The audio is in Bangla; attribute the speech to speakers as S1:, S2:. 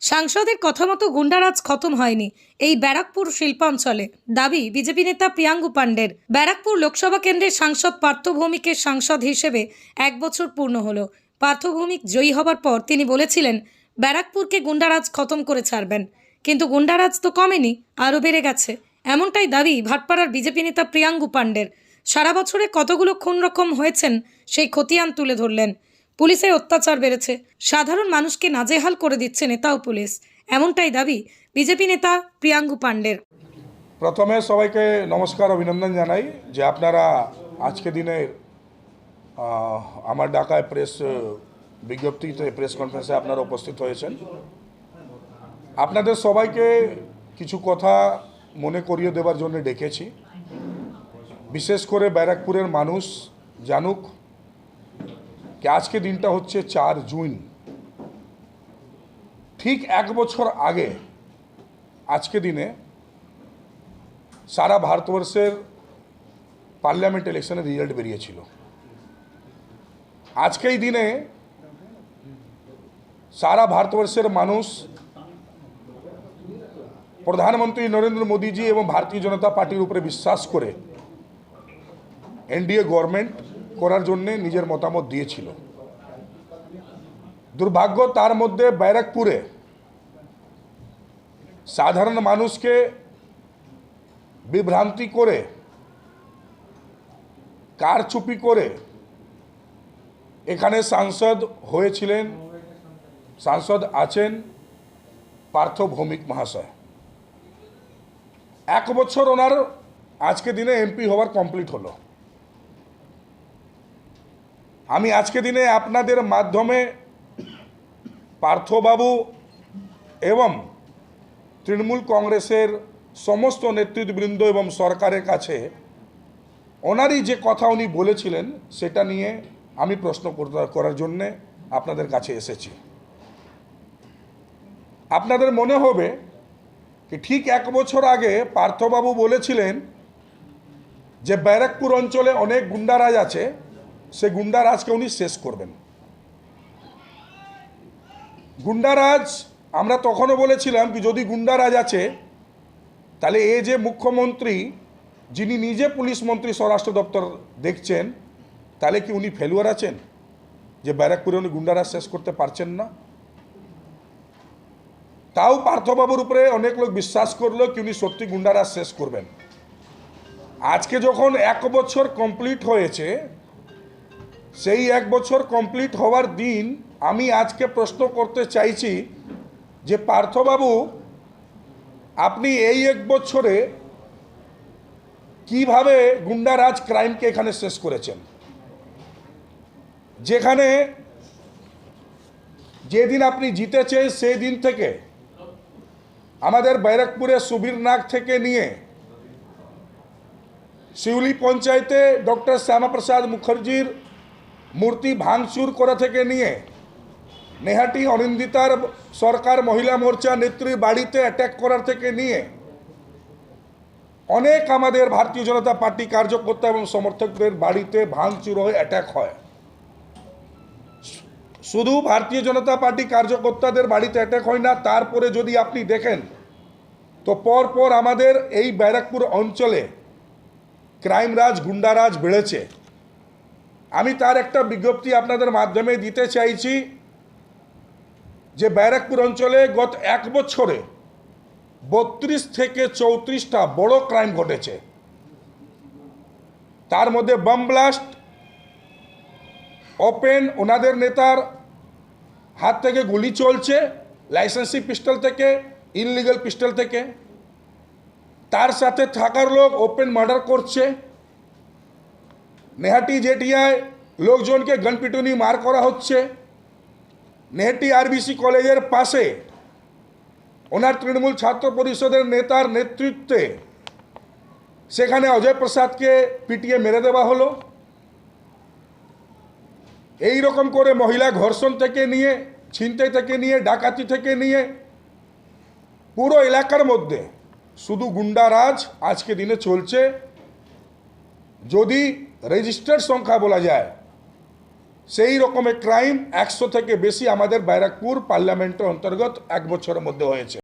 S1: সাংসদের কথা মতো গুন্ডারাজ খতম হয়নি এই ব্যারাকপুর শিল্পাঞ্চলে। দাবি, বিজেপি নেতা প্রিয়াঙ্গু পাণ্ডের। ব্যারাকপুর লোকসভা কেন্দ্রের সাংসদ পার্থ ভৌমিকের সাংসদ হিসেবে এক বছর পূর্ণ হলো। পার্থ ভৌমিক জয়ী হবার পর তিনি বলেছিলেন, ব্যারাকপুরকে গুন্ডারাজ খতম করে ছাড়বেন। কিন্তু গুন্ডারাজ তো কমেনি, আরও বেড়ে গেছে। এমনটাই দাবি ভাটপাড়ার বিজেপি নেতা প্রিয়াঙ্গু পাণ্ডের। সারা বছরে কতগুলো খুন রকম হয়েছেন, সেই খতিয়ান তুলে ধরলেন। পুলিশের অত্যাচার বেড়েছে। সাধারণ মানুষকে নাজেহাল করে দিচ্ছে নেতা ও পুলিশ। এমনটাই দাবি বিজেপি নেতা প্রিয়াঙ্গু পাণ্ডের।
S2: প্রথমে সবাইকে নমস্কার, অভিনন্দন জানাই যে আপনারা আজকে দিনের আমার ডাকায় প্রেস, বিজ্ঞপ্তিতে, প্রেস কনফারেন্সে আপনারা উপস্থিত হয়েছেন। আপনাদের সবাইকে কিছু কথা মনে করিয়ে দেবার জন্য ডেকেছি। বিশেষ করে ব্যারাকপুরের মানুষ জানুক যে আজকে দিনটা হচ্ছে চার জুন। ঠিক এক বছর আগে আজকে দিনে সারা ভারতবর্ষের পার্লামেন্ট ইলেকশনের রেজাল্ট বেরিয়েছিল। আজকেই দিনে সারা ভারতবর্ষের মানুষ প্রধানমন্ত্রী নরেন্দ্র মোদীজি এবং ভারতীয় জনতা পার্টির উপরে বিশ্বাস করে এনডিএ গভর্নমেন্ট করার জন্য নিজের মতামত দিয়েছিল। দুর্ভাগ্য তার মধ্যে ব্যারাকপুরে সাধারণ মানুষকে বিভ্রান্তি করে, কারচুপি করে এখানে সাংসদ হয়েছিলেন, সাংসদ আছেন পার্থ ভৌমিক মহাশয়। এক বছর ওনার আজকে দিনে এমপি হওয়ার কমপ্লিট হলো। আমি আজকে দিনে আপনাদের মাধ্যমে পার্থবাবু এবং তৃণমূল কংগ্রেসের সমস্ত নেতৃত্ববৃন্দ এবং সরকারের কাছে ওনারই যে কথা উনি বলেছিলেন, সেটা নিয়ে আমি প্রশ্ন করার জন্যে আপনাদের কাছে এসেছি। আপনাদের মনে হবে কি ঠিক এক বছর আগে পার্থবাবু বলেছিলেন যে ব্যারাকপুর অঞ্চলে অনেক গুন্ডারাজ আছে সে গুন্ডারাজকে উনি শেষ করবেন গুন্ডারাজ আমরা তখনও বলেছিলাম কি যদি গুন্ডারাজ আছে তাহলে এ যে মুখ্যমন্ত্রী যিনি নিজে পুলিশ মন্ত্রী স্বরাষ্ট্র দপ্তর দেখছেন তাহলে কি উনি ফেলুয়ার আছেন যে ব্যারাকপুরে উনি গুন্ডারাজ শেষ করতে পারছেন না তাও পার্থবাবুর উপরে অনেক লোক বিশ্বাস করল কি উনি সত্যি গুন্ডারাজ শেষ করবেন আজকে যখন এক বছর কমপ্লিট হয়েছে সেই এক বছর কমপ্লিট হওয়ার দিন আমি আজকে প্রশ্ন করতে চাইছি যে পার্থবাবু, আপনি এই এক বছরে কীভাবে গুন্ডারাজ ক্রাইমকে এখানে শেষ করেছেন? যেখানে যেদিন আপনি জিতেছেন সেই দিন থেকে, আমাদের ব্যারাকপুরে সুবীরনাগ থেকে নিয়ে শিউলি পঞ্চায়েতে ডক্টর শ্যামাপ্রসাদ মুখার্জির মূর্তি ভাঙচুর করা থেকে নিয়ে নেহাটি অনিন্দিতার সরকার মহিলা মোর্চা নেত্রীর বাড়িতে অ্যাটাক করার থেকে নিয়ে অনেক আমাদের ভারতীয় জনতা পার্টি কার্যকর্তা এবং সমর্থকদের বাড়িতে ভাঙচুর হয়ে অ্যাটাক হয়। শুধু ভারতীয় জনতা পার্টি কার্যকর্তাদের বাড়িতে অ্যাটাক হয় না, তারপরে যদি আপনি দেখেন, তো পর পর আমাদের এই ব্যারাকপুর অঞ্চলে ক্রাইম রাজ গুন্ডারাজ বেড়েছে। আমি তার একটা বিজ্ঞপ্তি আপনাদের মাধ্যমে দিতে চাইছি যে ব্যারাকপুর অঞ্চলে গত এক বছরে বত্রিশ থেকে চৌত্রিশটা বড় ক্রাইম ঘটেছে। তার মধ্যে বাম ব্লাস্ট, ওপেন, ওনাদের নেতার হাত থেকে গুলি চলছে, লাইসেন্সি পিস্টল থেকে ইনলিগাল পিস্টল থেকে। তার সাথে থাকার লোক ওপেন মার্ডার করছে। নেহাটি জেটিয়ায় লোকজনকে গনপিটুনি মার করা হচ্ছে। নেহাটি আরবিসি কলেজের পাশে ওনার তৃণমূল ছাত্র পরিষদের নেতার নেতৃত্বে সেখানে অজয় প্রসাদকে পিটিয়ে মেরে দেওয়া হলো। এই রকম করে মহিলা ঘর্ষণ থেকে নিয়ে, ছিনতাই থেকে নিয়ে, ডাকাতি থেকে নিয়ে পুরো এলাকার মধ্যে শুধু গুন্ডারাজ আজকে দিনে চলছে। যদি রেজিস্টার্ড সংখ্যা বলা যায়। সেই রকমের ক্রাইম একশো থেকে বেশি আমাদের ব্যারাকপুর পার্লামেন্টের অন্তর্গত এক বছরের মধ্যে হয়েছে।